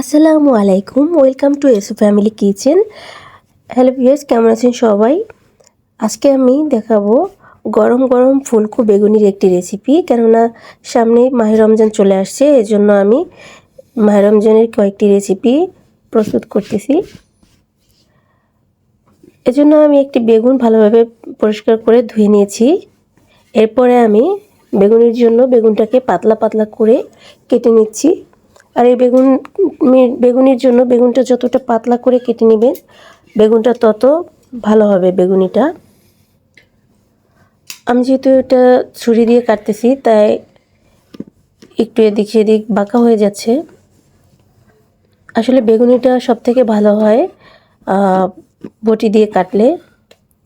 আসসালামু আলাইকুম, welcome to Eso family kitchen. Hello viewers, কেমন আছেন সবাই? আজকে আমি দেখাবো গরম গরম ফুলকো বেগুনির একটি রেসিপি কেননা সামনে মাহে রমজান চলে আসছে, এজন্য আমি মাহে রমজানের কয়েকটি রেসিপি প্রস্তুত করতেছি। এজন্য আমি একটি বেগুন ভালোভাবে পরিষ্কার করে ধুয়ে নিয়েছি। এরপরে আমি বেগুনের জন্য বেগুনটাকে পাতলা পাতলা করে কেটে নিচ্ছি। আর এই বেগুন বেগুনির জন্য বেগুনটা যতটা পাতলা করে কেটে নেবেন বেগুনটা তত ভালো হবে বেগুনিটা। আমি যেহেতু এটা ছুরি দিয়ে কাটতেছি, তাই একটু এদিক সেদিক বাঁকা হয়ে যাচ্ছে। আসলে বেগুনিটা সব থেকে ভালো হয় বটি দিয়ে কাটলে।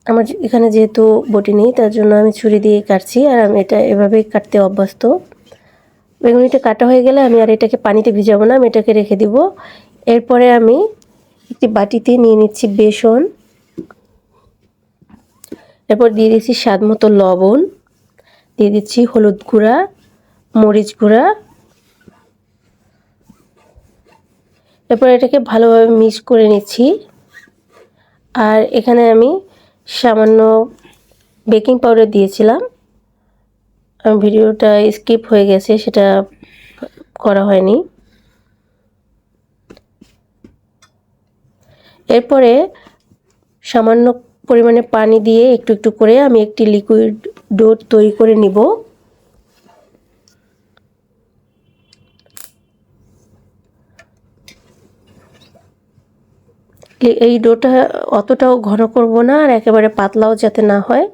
আমার এখানে যেহেতু বটি নেই, তার জন্য আমি ছুরি দিয়ে কাটছি, আর আমি এটা এভাবেই কাটতে অভ্যস্ত। বেগুনিটা কাটা হয়ে গেলে আমি আর এটাকে পানিতে ভিজাবো না, আমি এটাকে রেখে দিব। এরপরে আমি একটি বাটিতে নিয়ে নিচ্ছি বেসন। এরপর দিয়ে দিচ্ছি স্বাদ মতো লবণ। দিয়ে দিচ্ছি হলুদ গুঁড়া, মরিচ গুঁড়া। এরপর এটাকে ভালোভাবে মিক্স করে নিচ্ছি। আর এখানে আমি সামান্য বেকিং পাউডার দিয়েছিলাম। ভিডিওটা স্কিপ হয়ে গেছে, সেটা করা হয়নি। এরপরে সামান্য পরিমাণে পানি দিয়ে একটু একটু করে আমি একটি লিকুইড ডো তৈরি করে নিব। এই ডোটা অতটাও ঘন করব না, আর একেবারে পাতলাও যাতে না হয়,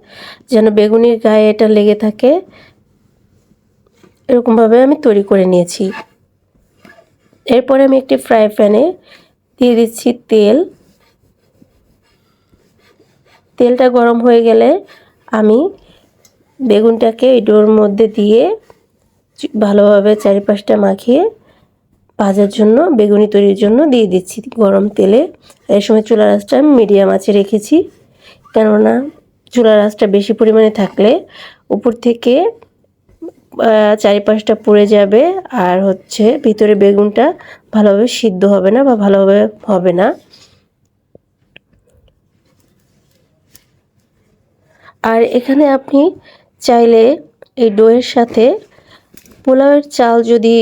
যেন বেগুনির গায়ে এটা লেগে থাকে। এরকমভাবে আমি তৈরি করে নিয়েছি। এরপরে আমি একটি ফ্রাই প্যানে দিয়ে দিচ্ছি তেল। তেলটা গরম হয়ে গেলে আমি বেগুনটাকে এই ডোর মধ্যে দিয়ে ভালোভাবে চারিপাশটা মাখিয়ে ভাজার জন্য, বেগুনি তৈরির জন্য দিয়ে দিচ্ছি গরম তেলে। এই সময় চুলা রাসটা আমি মিডিয়াম আঁচে রেখেছি। কেননা চুলা রাসটা বেশি পরিমাণে থাকলে উপর থেকে চারিপাশটা পুড়ে যাবে আর হচ্ছে ভিতরে বেগুনটা ভালোভাবে সিদ্ধ হবে না বা ভালোভাবে হবে না। আর এখানে আপনি চাইলে এই ডোয়ের সাথে পোলাওয়ের চাল যদি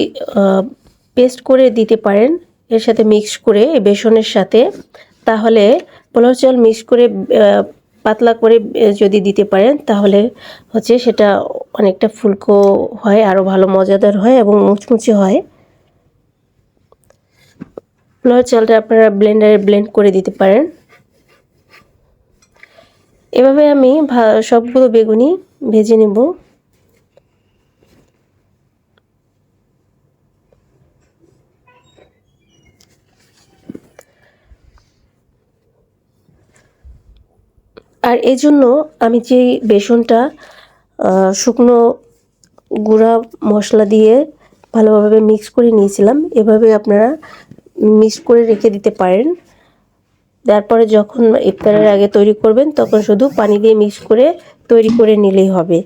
পেস্ট করে দিতে পারেন, এর সাথে মিক্স করে বেসনের সাথে, তাহলে পোলাও চাল মিক্স করে পাতলা করে যদি দিতে পারেন, তাহলে হচ্ছে সেটা অনেকটা ফুলকো হয় আরও ভালো মজাদার হয় এবং মুচমুচে হয়। পোলাও চালটা আপনারা ব্লেন্ডারে ব্লেন্ড করে দিতে পারেন। এভাবে আমি সবগুলো বেগুনি ভেজে নেব। আর এই জন্য আমি যে বেসনটা শুকনো গুঁড়া মশলা দিয়ে ভালোভাবে মিক্স করে নিয়েছিলাম। এভাবে আপনারা মিক্স করে রেখে দিতে পারেন। তারপরে যখন ইফতারের আগে তৈরি করবেন, তখন শুধু পানি দিয়ে মিক্স করে তৈরি করে নিলেই হবে।